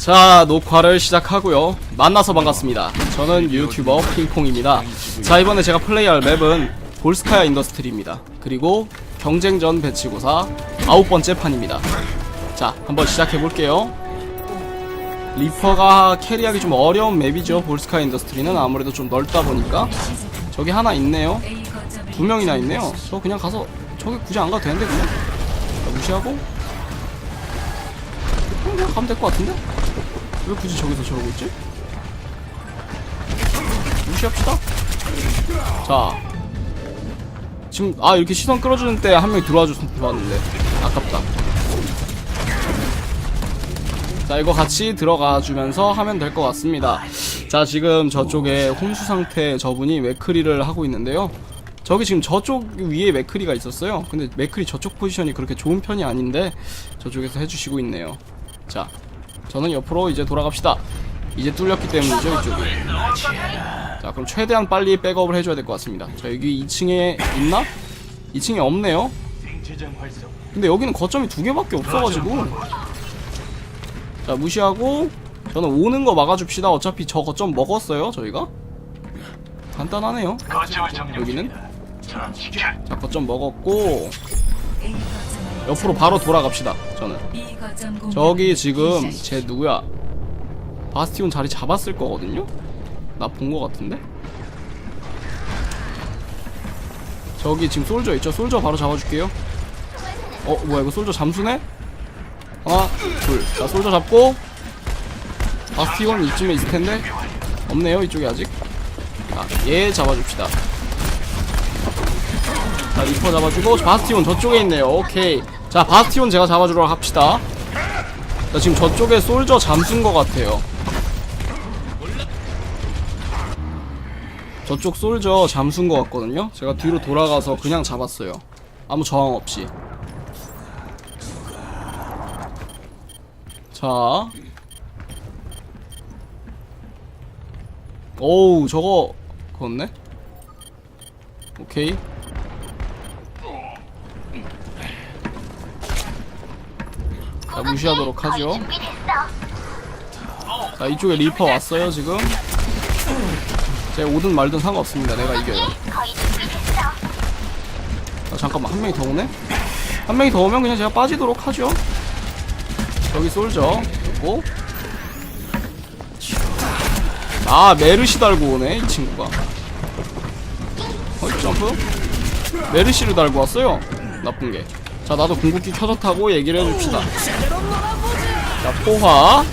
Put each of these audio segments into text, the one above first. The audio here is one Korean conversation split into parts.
자 녹화를 시작하고요. 만나서 반갑습니다. 저는 유튜버 핑퐁입니다. 자 이번에 제가 플레이할 맵은 볼스카야 인더스트리입니다. 그리고 경쟁전 배치고사 아홉 번째 판입니다. 자 한번 시작해볼게요. 리퍼가 캐리하기 좀 어려운 맵이죠. 볼스카야 인더스트리는 아무래도 좀 넓다 보니까. 저기 하나 있네요. 두 명이나 있네요. 저 그냥 가서 저기 굳이 안 가도 되는데 그냥? 자, 무시하고. 어, 그냥 가면 될 것 같은데? 왜 굳이 저기서 저러고 있지? 무시합시다. 자. 지금, 아, 이렇게 시선 끌어주는 때 한 명이 들어와 줬으면 좋았는데. 아깝다. 자, 이거 같이 들어가 주면서 하면 될 것 같습니다. 자, 지금 저쪽에 혼수 상태 저분이 맥크리를 하고 있는데요. 저기 지금 저쪽 위에 맥크리가 있었어요. 근데 맥크리 저쪽 포지션이 그렇게 좋은 편이 아닌데 저쪽에서 해주시고 있네요. 자, 저는 옆으로 이제 돌아갑시다. 이제 뚫렸기 때문이죠, 이쪽이. 자, 그럼 최대한 빨리 백업을 해줘야 될 것 같습니다. 자, 여기 2층에 있나? 2층에 없네요. 근데 여기는 거점이 두 개밖에 없어가지고. 자, 무시하고, 저는 오는 거 막아줍시다. 어차피 저 거점 먹었어요, 저희가. 간단하네요. 여기는. 자, 거점 먹었고, 옆으로 바로 돌아갑시다, 저는. 저기 지금 제 누구야 바스티온 자리 잡았을 거거든요? 나 본 거 같은데? 저기 지금 솔저 있죠? 솔저 바로 잡아줄게요 어 뭐야 이거 솔저 잠수네? 하나 둘자 솔저 잡고 바스티온 이쯤에 있을 텐데 없네요 이쪽에 아직 자얘 잡아줍시다 자 리퍼 잡아주고 바스티온 저쪽에 있네요 오케이 자 바스티온 제가 잡아주러 합시다 나 지금 저쪽에 솔저 잠수인 것 같아요. 저쪽 솔저 잠수인 것 같거든요. 제가 뒤로 돌아가서 그냥 잡았어요. 아무 저항 없이. 자. 오우, 저거, 그었네? 오케이. 자, 무시하도록 하죠. 자, 이쪽에 리퍼 왔어요, 지금. 제가 오든 말든 상관없습니다. 내가 이겨요. 아, 잠깐만, 한 명이 더 오네? 한 명이 더 오면 그냥 제가 빠지도록 하죠. 여기 솔져. 그리고. 아, 메르시 달고 오네, 이 친구가. 어이, 점프? 메르시를 달고 왔어요. 나쁜 게. 자, 나도 궁극기 켜졌다고 얘기를 해줍시다. 자, 포화.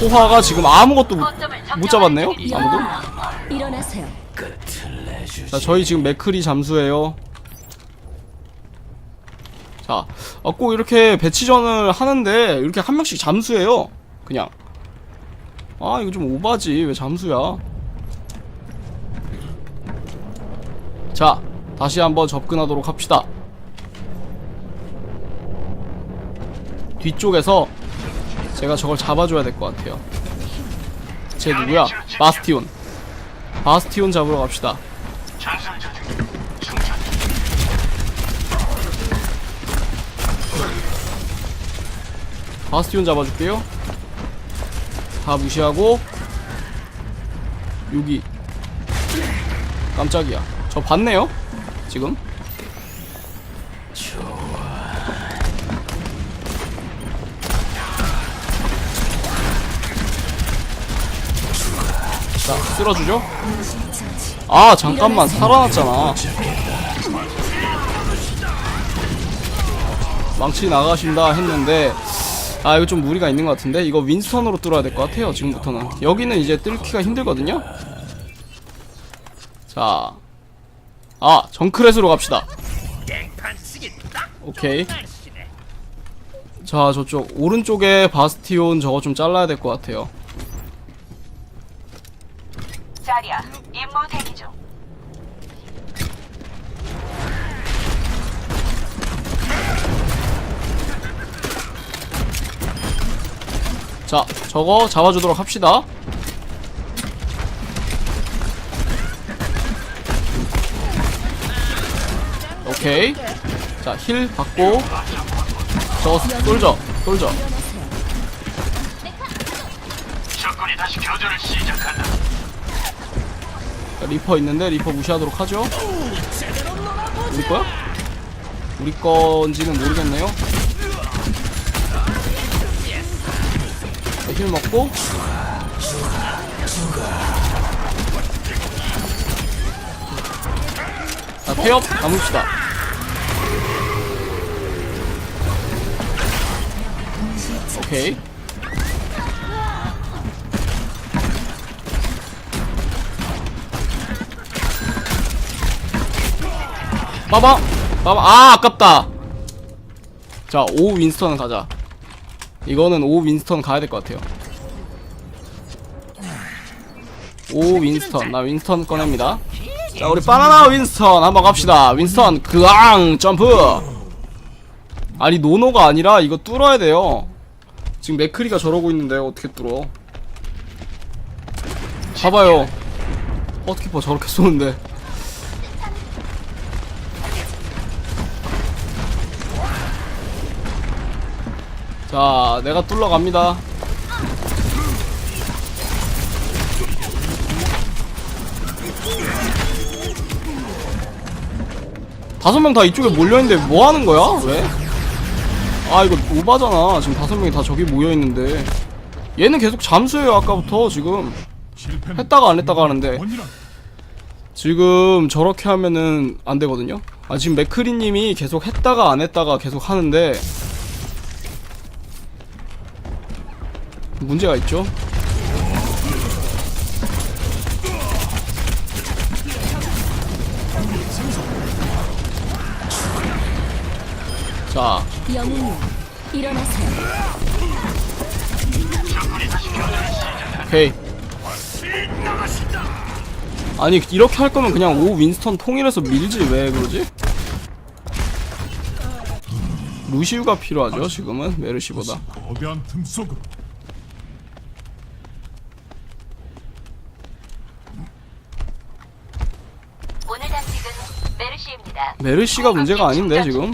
포화가 지금 아무것도 못, 못 잡았네요? 아무도? 일어나세요. 자, 저희 지금 맥크리 잠수해요. 자, 아, 꼭 이렇게 배치전을 하는데, 이렇게 한 명씩 잠수해요. 그냥. 아, 이거 좀 오바지. 왜 잠수야? 자, 다시 한번 접근하도록 합시다. 뒤쪽에서 제가 저걸 잡아줘야 될 것 같아요. 쟤 누구야? 바스티온. 바스티온 잡으러 갑시다. 바스티온 잡아줄게요. 다 무시하고 여기 깜짝이야. 저 봤네요. 지금. 쓸어주죠. 아, 잠깐만, 살아났잖아. 망치 나가신다 했는데, 아, 이거 좀 무리가 있는 것 같은데? 이거 윈스턴으로 뚫어야 될 것 같아요, 지금부터는. 여기는 이제 뚫기가 힘들거든요? 자. 아, 정크렛으로 갑시다. 오케이. 자, 저쪽, 오른쪽에 바스티온 저거 좀 잘라야 될 것 같아요. 자리야, 임무 대기 중. 자, 저거 잡아주도록 합시다. 오케이. 자, 힐 받고. 저거 솔져, 솔져. 다시 교전을 시작한다. 자, 리퍼 있는데 리퍼 무시하도록 하죠. 우리 거야? 우리 건지는 모르겠네요. 자, 힐 먹고. 자, 폐업 남읍시다. 오케이. 빠바 빠바 아 아깝다. 자5 윈스턴 가자. 이거는 5 윈스턴 가야 될 것 같아요. 5 윈스턴. 나 윈스턴 꺼냅니다. 자 우리 바나나 윈스턴 한번 갑시다. 윈스턴 그앙 점프. 아니 노노가 아니라 이거 뚫어야 돼요. 지금 맥크리가 저러고 있는데 어떻게 뚫어? 봐봐요. 어떻게 봐 저렇게 쏘는데 자, 내가 뚫러 갑니다. 다섯 명 다 이쪽에 몰려있는데 뭐 하는 거야? 왜? 아, 이거 오바잖아. 지금 다섯 명이 다 저기 모여있는데. 얘는 계속 잠수해요, 아까부터, 지금. 했다가 안 했다가 하는데. 지금 저렇게 하면은 안 되거든요? 아, 지금 맥크리님이 계속 했다가 안 했다가 계속 하는데. 문제가 있죠. 자, 영웅님 일어나세요. 오케이. 아니 이렇게 할 거면 그냥 오 윈스턴 통일해서 밀지 왜 그러지? 루시우가 필요하죠 지금은 메르시보다. 거대한 틈 속으로 오늘 당직은 메르시가 문제가 아닌데 지금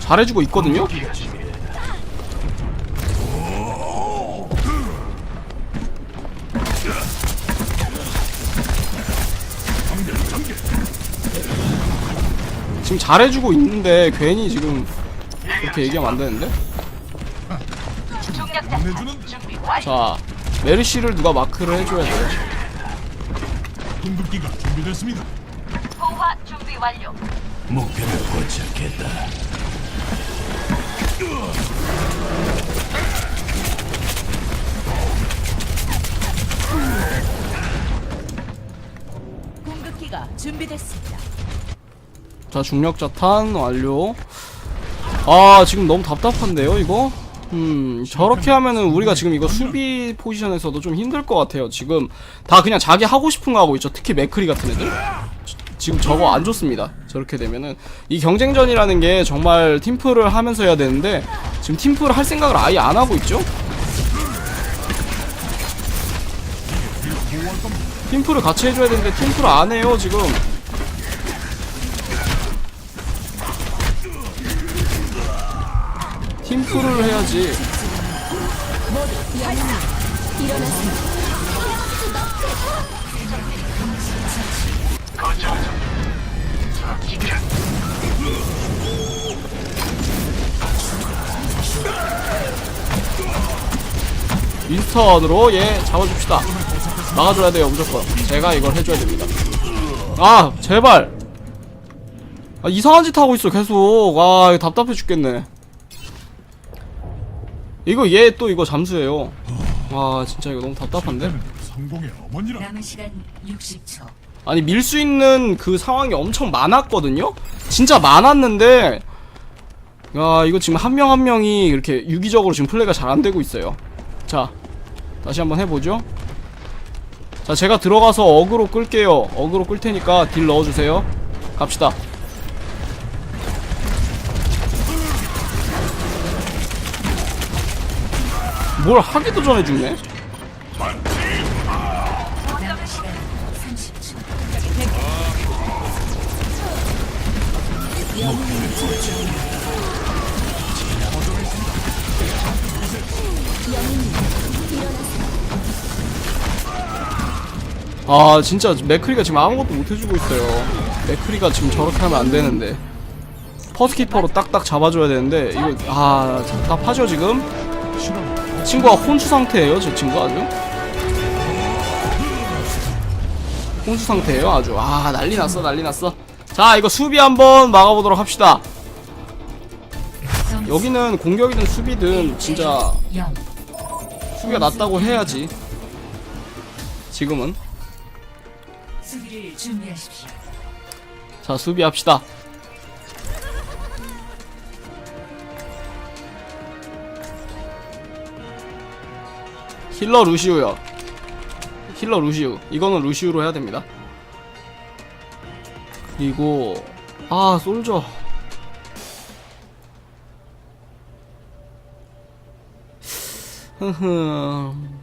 잘해주고 있거든요. 지금 잘해주고 있는데 괜히 지금 그렇게 얘기하면 안 되는데. 중력 자탄 준비 완료. 자 메르시를 누가 마크를 해줘야 돼요. 완료. 목표를 포착했다. 공격기가 준비됐습니다. 자 중력 자 탄 완료 아 지금 너무 답답한데요 이거 음 저렇게 하면은 우리가 지금 이거 수비 포지션에서도 좀 힘들 것 같아요 지금 다 그냥 자기 하고 싶은 거 하고 있죠 특히 맥크리 같은 애들 지- 지금 저거 안 좋습니다 저렇게 되면은 이 경쟁전이라는 게 정말 팀플을 하면서 해야 되는데 지금 팀플을 할 생각을 아예 안 하고 있죠 팀플을 같이 해줘야 되는데 팀플을 안 해요 지금 팀플을 해야지. 일어나세요. 윈스턴으로 얘 잡아줍시다. 막아줘야 돼요 무조건. 제가 이걸 해줘야 됩니다. 아 제발. 아, 이상한 짓 하고 있어 계속. 아 이거 답답해 죽겠네. 이거 얘 또 이거 잠수해요. 와 진짜 이거 너무 답답한데. 성공의 어머니라 남은 시간 60초. 아니 밀 수 있는 그 상황이 엄청 많았거든요. 진짜 많았는데. 야 이거 지금 한명한 명이 이렇게 유기적으로 지금 플레이가 잘 안 되고 있어요. 자 다시 한번 해보죠. 자 제가 들어가서 어그로 끌게요. 어그로 끌 테니까 딜 넣어주세요. 갑시다. 뭘 하기도 전에 죽네. 아 진짜 맥크리가 지금 아무것도 못 해주고 있어요. 맥크리가 지금 저렇게 하면 안 되는데. 퍼스키퍼로 딱딱 잡아줘야 되는데 이거 아 답답하죠 지금? 친구가 혼수 상태예요 저 친구 아주? 혼수 상태예요 아주. 아 난리 났어 난리 났어 자 이거 수비 한번 막아보도록 합시다. 여기는 공격이든 수비든 진짜 0. 수비가 낫다고 해야지. 지금은. 자 수비합시다. 힐러 루시우요. 힐러 루시우. 이거는 루시우로 해야 됩니다 그리고 아 솔저 흐흐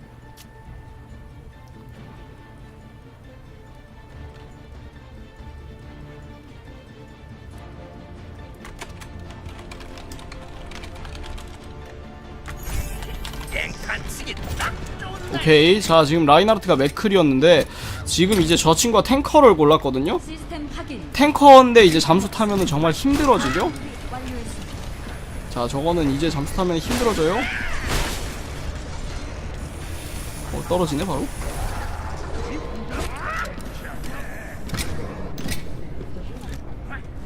오케이 자 지금 라인하르트가 맥클이었는데 지금 이제 저 친구가 탱커를 골랐거든요. 탱커인데 이제 잠수 타면은 정말 힘들어지죠? 자 저거는 이제 잠수 타면 힘들어져요. 어 떨어지네 바로?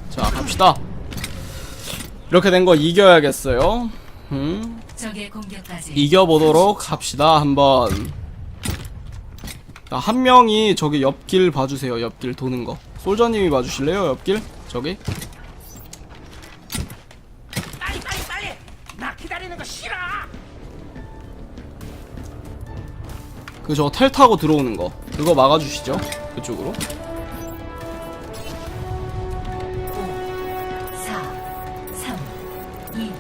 자 갑시다. 이렇게 된 거 이겨야겠어요. 음. 이겨보도록 합시다 한번. 자, 한 명이 저기 옆길 봐주세요. 옆길 도는 거 솔저님이 봐주실래요 옆길 저기 빨리 빨리 빨리. 나 기다리는 거 싫어. 그 저 텔 타고 들어오는 거 그거 막아주시죠 그쪽으로 4, 3, 2, 1.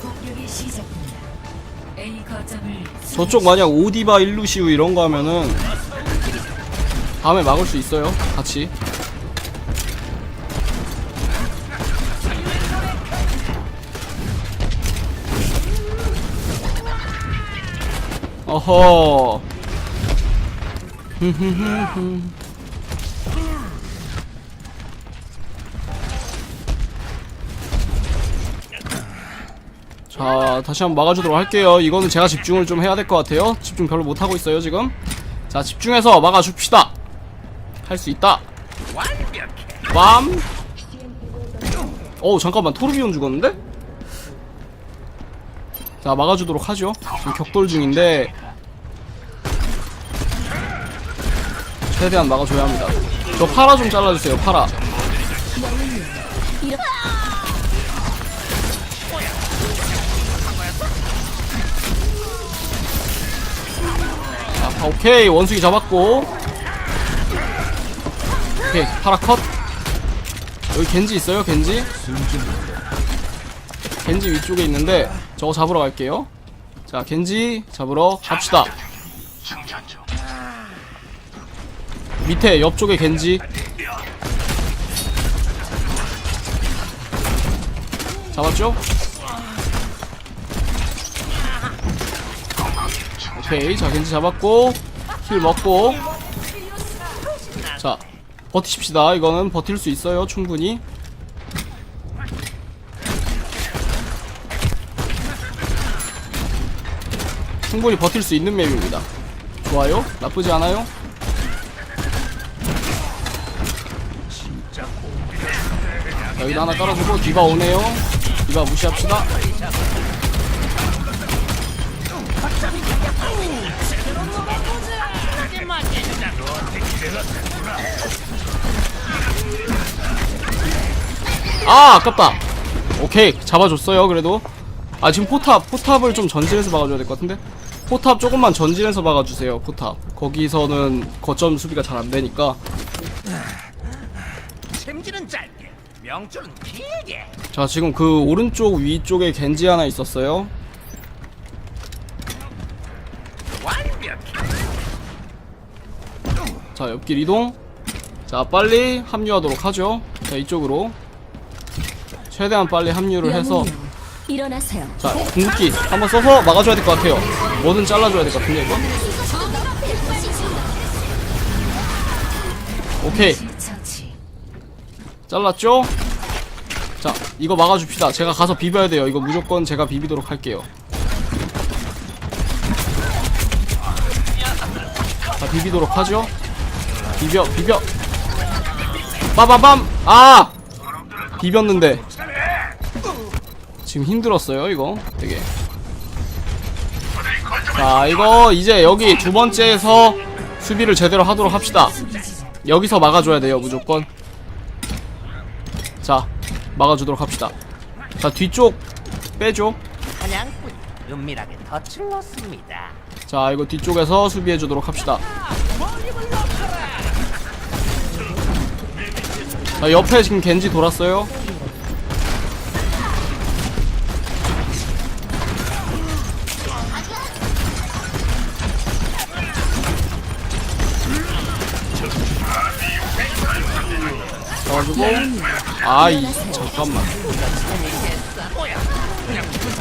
공격이 시작됩니다. A 거점을 저쪽 만약 오디바 일루시우 이런 거 하면은 다음에 막을 수 있어요 같이. 어허. 자 다시 한번 막아주도록 할게요. 이거는 제가 집중을 좀 해야 될 것 같아요. 집중 별로 못하고 있어요 지금. 자 집중해서 막아줍시다 할 수 있다. 빰. 어우 잠깐만. 토르비온 죽었는데? 자 막아주도록 하죠. 지금 격돌 중인데 최대한 막아줘야 합니다. 저 파라 좀 잘라주세요 파라. 자, 아, 오케이. 원숭이 잡았고 오케이 파라 컷. 여기 겐지 있어요 겐지? 겐지 위쪽에 있는데 저거 잡으러 갈게요. 자 겐지 잡으러 갑시다. 밑에 옆쪽에 겐지. 잡았죠? 오케이 자 겐지 잡았고 힐 먹고. 자 버티십시다. 이거는 버틸 수 있어요 충분히. 충분히 버틸 수 있는 맵입니다. 좋아요? 나쁘지 않아요? 자, 여기다 하나 깔아주고 디바 오네요. 디바 무시합시다 아 아깝다. 오케이. 잡아줬어요 그래도. 아 지금 포탑 포탑을 좀 전진해서 막아줘야 될 것 같은데? 포탑 조금만 전진해서 막아주세요 포탑. 거기서는 거점 수비가 잘 안되니까. 자 지금 그 오른쪽 위쪽에 겐지 하나 있었어요. 자 옆길 이동. 자 빨리 합류하도록 하죠. 자 이쪽으로 최대한 빨리 합류를 해서 일어나세요. 자 궁극기 한번 써서 막아줘야 될 것 같아요. 뭐든 잘라줘야 될 것 같은데 이거? 오케이. 잘랐죠? 자 이거 막아줍시다. 제가 가서 비벼야 돼요. 이거 무조건 제가 비비도록 할게요. 자 비비도록 하죠? 비벼 비벼. 빠바밤 아! 비볐는데 지금 힘들었어요 이거. 되게. 자 이거 이제 여기 두 번째에서 수비를 제대로 하도록 합시다. 여기서 막아줘야 돼요 무조건. 자 막아주도록 합시다. 자 뒤쪽 빼줘. 은밀하게. 자 이거 뒤쪽에서 수비해주도록 합시다. 자 옆에 지금 겐지 돌았어요 가지고. 아이 잠깐만.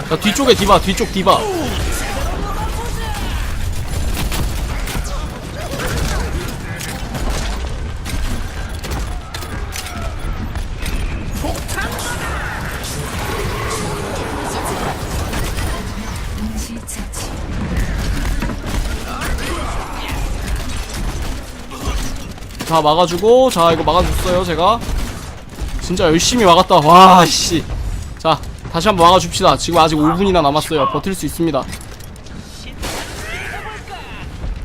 자 뒤쪽에 디바 뒤쪽 디바. 자 막아주고 자 이거 막아줬어요 제가 진짜 열심히 막았다. 와씨. 자 다시 한번 막아줍시다. 지금 아직 5분이나 남았어요. 버틸 수 있습니다.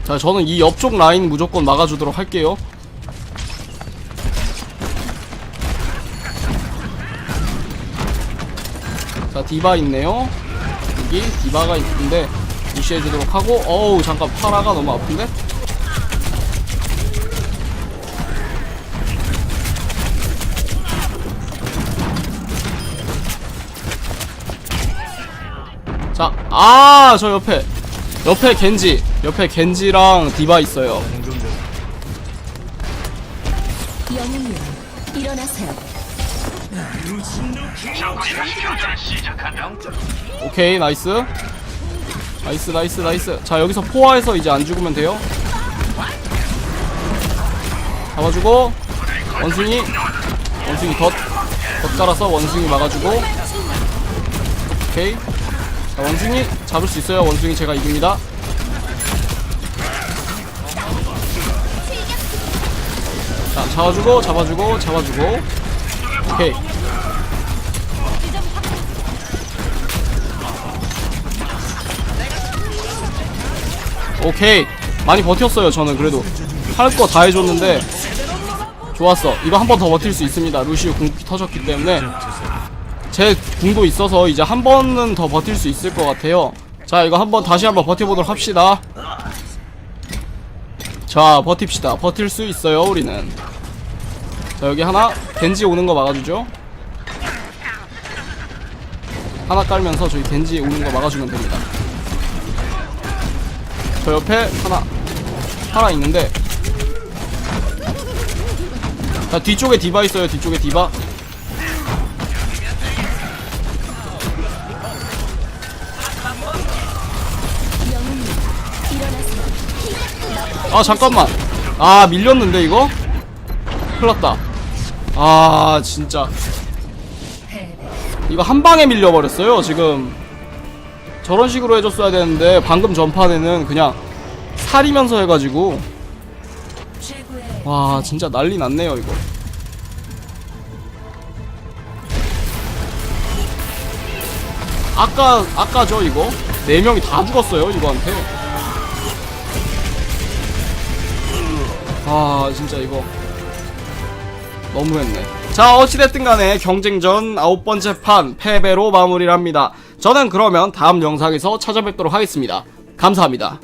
자 저는 이 옆쪽 라인 무조건 막아주도록 할게요. 자 디바 있네요. 여기 디바가 있는데 무시해주도록 하고. 어우 잠깐 파라가 너무 아픈데 자, 아, 저 옆에. 옆에 겐지. 옆에 겐지랑 디바 있어요. 영웅님 일어나세요. 오케이, 나이스. 나이스, 나이스, 나이스. 자, 여기서 포화해서 이제 안 죽으면 돼요. 잡아주고, 원숭이. 원숭이 덧. 덧 깔아서 원숭이 막아주고. 오케이. 자, 원숭이 잡을 수 있어요. 원숭이 제가 이깁니다. 자, 잡아주고, 잡아주고, 잡아주고. 오케이. 오케이. 많이 버텼어요, 저는 그래도. 할 거 다 해줬는데. 좋았어. 이거 한 번 더 버틸 수 있습니다. 루시우 궁극기 터졌기 때문에. 제 궁도 있어서 이제 한 번은 더 버틸 수 있을 것 같아요. 자, 이거 한번 다시 한번 버텨보도록 합시다. 자, 버팁시다. 버틸 수 있어요, 우리는. 자, 여기 하나. 겐지 오는 거 막아주죠. 하나 깔면서 저희 겐지 오는 거 막아주면 됩니다. 저 옆에 하나, 하나 있는데. 자, 뒤쪽에 디바 있어요, 뒤쪽에 디바. 아 잠깐만. 아 밀렸는데 이거? 큰일났다. 아 진짜. 이거 한 방에 밀려버렸어요 지금. 저런 식으로 해줬어야 되는데 방금 전판에는 그냥 살이면서 해가지고. 와 진짜 난리 났네요 이거. 아까 아까죠 이거? 네 명이 다 죽었어요 이거한테 아 진짜 이거 너무했네. 자 어찌됐든 간에 경쟁전 아홉 번째 판 패배로 마무리를 합니다. 저는 그러면 다음 영상에서 찾아뵙도록 하겠습니다. 감사합니다